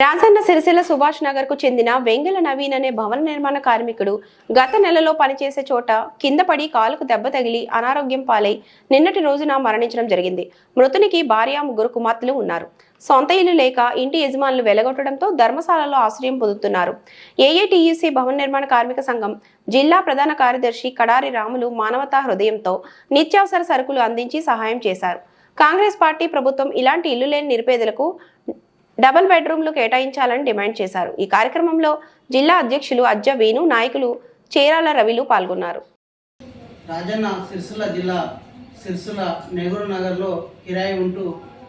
రాజన్న సిరిసిల్ల సుభాష్ నగర్కు చెందిన వెంగళ నవీన్ అనే భవన నిర్మాణ కార్మికుడు గత నెలలో పనిచేసే చోట కింద పడి కాలుకు దెబ్బ తగిలి అనారోగ్యం పాలై నిన్నటి రోజున మరణించడం జరిగింది. మృతునికి భార్య ముగ్గురు కుమార్తెలు ఉన్నారు. సొంత ఇల్లు లేక ఇంటి యజమానులు వెలగొట్టడంతో ధర్మశాలలో ఆశ్రయం పొందుతున్నారు. ఏఐటియుసి భవన నిర్మాణ కార్మిక సంఘం జిల్లా ప్రధాన కార్యదర్శి కడారి రాములు మానవతా హృదయంతో నిత్యావసర సరుకులు అందించి సహాయం చేశారు. కాంగ్రెస్ పార్టీ ప్రభుత్వం ఇలాంటి ఇల్లు లేని నిరుపేదలకు డబుల్ బెడ్రూమ్లు కేటాయించాలని డిమాండ్ చేశారు. ఈ కార్యక్రమంలో జిల్లా అధ్యక్షులు అజ్జ వేణు నాయకులు చేరాల రవిలు పాల్గొన్నారు. రాజన్న సిరిసిల్ల జిల్లా సిరిసిల్ల నెహ్రూ నగర్లో కిరాయి ఉంటూ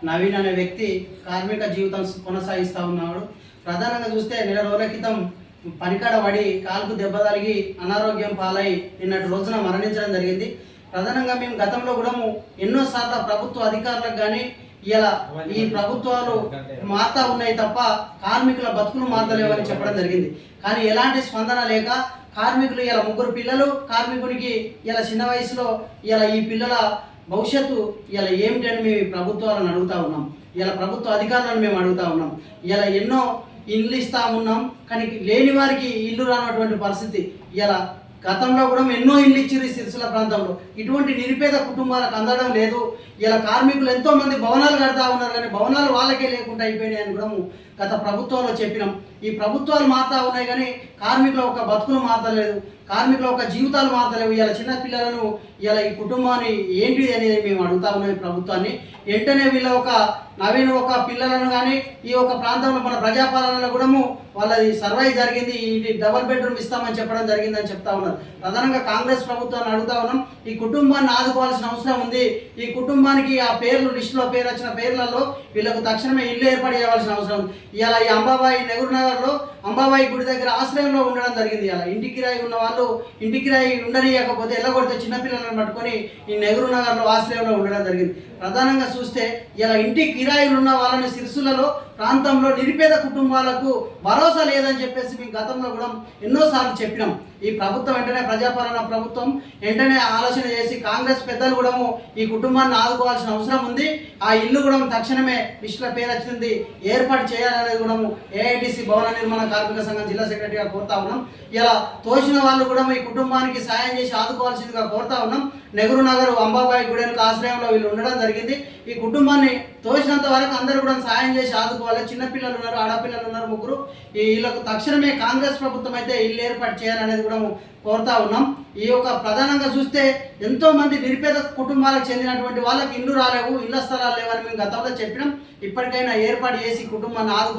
నవీన్ అనే వ్యక్తి కార్మిక జీవితం కొనసాగిస్తూ ఉన్నాడు. ప్రధానంగా చూస్తే నెల రోజుల క్రితం పనికాడ పడి కాలుకు దెబ్బ తగిలి అనారోగ్యం పాలై నిన్నటి రోజున మరణించడం జరిగింది. ప్రధానంగా మేము గతంలో కూడా ఎన్నోసార్లు ప్రభుత్వ అధికారులకు కానీ ఇలా ఈ ప్రభుత్వాలు మారుతా ఉన్నాయి తప్ప కార్మికుల బతుకులు మారతలేవని చెప్పడం జరిగింది. కానీ ఎలాంటి స్పందన లేక కార్మికులు ఇలా ముగ్గురు పిల్లలు కార్మికునికి ఇలా చిన్న వయసులో ఇలా ఈ పిల్లల భవిష్యత్తు ఇలా ఏమిటని మేము ప్రభుత్వాలను అడుగుతా ఉన్నాం. ఇలా ప్రభుత్వ అధికారులను మేము అడుగుతా ఉన్నాం. ఇలా ఎన్నో ఇల్లు ఇస్తా ఉన్నాం కానీ లేని వారికి ఇల్లు రానటువంటి పరిస్థితి ఇలా గతంలో కూడా ఎన్నో ఇల్లు ఇచ్చారు ఈ సిరిసిల్ల ప్రాంతంలో. ఇటువంటి నిరుపేద కుటుంబాలకు అందడం లేదు. ఇలా కార్మికులు ఎంతోమంది భవనాలు కడతా ఉన్నారు కానీ భవనాలు వాళ్ళకే లేకుండా అయిపోయినాయి అని కూడా గత ప్రభుత్వంలో చెప్పినాం. ఈ ప్రభుత్వాలు మారుతా ఉన్నాయి కానీ కార్మికుల ఒక బతుకులు మారతలేదు కార్మికుల ఒక జీవితాలు మారతలేవు ఇలా చిన్న పిల్లలను ఇలా ఈ కుటుంబాన్ని ఏంటి అనేది మేము అడుగుతా ఉన్నాం ఈ ప్రభుత్వాన్ని. వెంటనే వీళ్ళ ఒక నవీన ఒక పిల్లలను కానీ ఈ ఒక ప్రాంతంలో మన ప్రజాపాలనలో కూడా వాళ్ళది సర్వే జరిగింది. ఈ డబల్ బెడ్రూమ్ ఇస్తామని చెప్పడం జరిగిందని చెప్తా ఉన్నారు. ప్రధానంగా కాంగ్రెస్ ప్రభుత్వాన్ని అడుగుతా ఉన్నాం. ఈ కుటుంబాన్ని ఆదుకోవాల్సిన అవసరం ఉంది. ఈ కుటుంబానికి ఆ పేర్లు లిస్టులో పేరు వచ్చిన పేర్లలో వీళ్ళకు తక్షణమే ఇల్లు ఏర్పాటు చేయవలసిన అవసరం ఉంది. ఇలా ఈ అంబాబాయి నెహ్రూ నగర్లో అంబాబాయి గుడి దగ్గర ఆశ్రయంలో ఉండడం జరిగింది ఇలా ఇంటి కిరాయి ఉన్న వాళ్ళు ఇంటి కిరాయి ఉండనియకపోతే ఎల్లగొడితే చిన్నపిల్లలను పట్టుకొని ఈ నెహ్రూ నగర్లో ఆశ్రయంలో ఉండడం జరిగింది. ప్రధానంగా చూస్తే ఇలా ఇంటి కిరాయిలు ఉన్న వాళ్ళని సిరిసులలో ప్రాంతంలో నిరుపేద కుటుంబాలకు భరోసా లేదని చెప్పేసి మేము గతంలో కూడా ఎన్నోసార్లు చెప్పినాం. ఈ ప్రభుత్వం వెంటనే ప్రజాపాలన ప్రభుత్వం వెంటనే ఆలోచన చేసి కాంగ్రెస్ పెద్దలు కూడా ఈ కుటుంబాన్ని ఆదుకోవాల్సిన అవసరం ఉంది. ఆ ఇల్లు కూడా తక్షణమే లిస్టులో పేరు వచ్చింది. ఏర్పాటు చేయాలనేది కూడా ఏఐటిసి భవన నిర్మాణ కార్మిక సంఘం జిల్లా సెక్రటరీగా కోరుతా ఉన్నాం. ఇలా తోచిన వాళ్ళు కూడా ఈ కుటుంబానికి సాయం చేసి ఆదుకోవాల్సిందిగా కోరుతా ఉన్నాం. నెహ్రూ నగర్ అంబాబాయి గుడెనక ఆశ్రయంలో వీళ్ళు ఉండడం జరిగింది. ఈ కుటుంబాన్ని తోచినంత వరకు అందరూ కూడా సాయం చేసి ఆదుకోవాలి. చిన్నపిల్లలు ఉన్నారు ఆడపిల్లలు ఉన్నారు ముగ్గురు. ఈ వీళ్ళకు తక్షణమే కాంగ్రెస్ ప్రభుత్వం అయితే ఇల్లు ఏర్పాటు చేయాలనేది కూడా కోరుతా ఉన్నాం. ఈ యొక్క ప్రధానంగా చూస్తే ఎంతో మంది నిరుపేద కుటుంబాలకు చెందినటువంటి వాళ్ళకి ఇల్లు రాలేవు ఇళ్ళ స్థలాలు లేవని మేము గతంలో చెప్పినాం. ఇప్పటికైనా ఏర్పాటు చేసి కుటుంబాన్ని ఆదుకో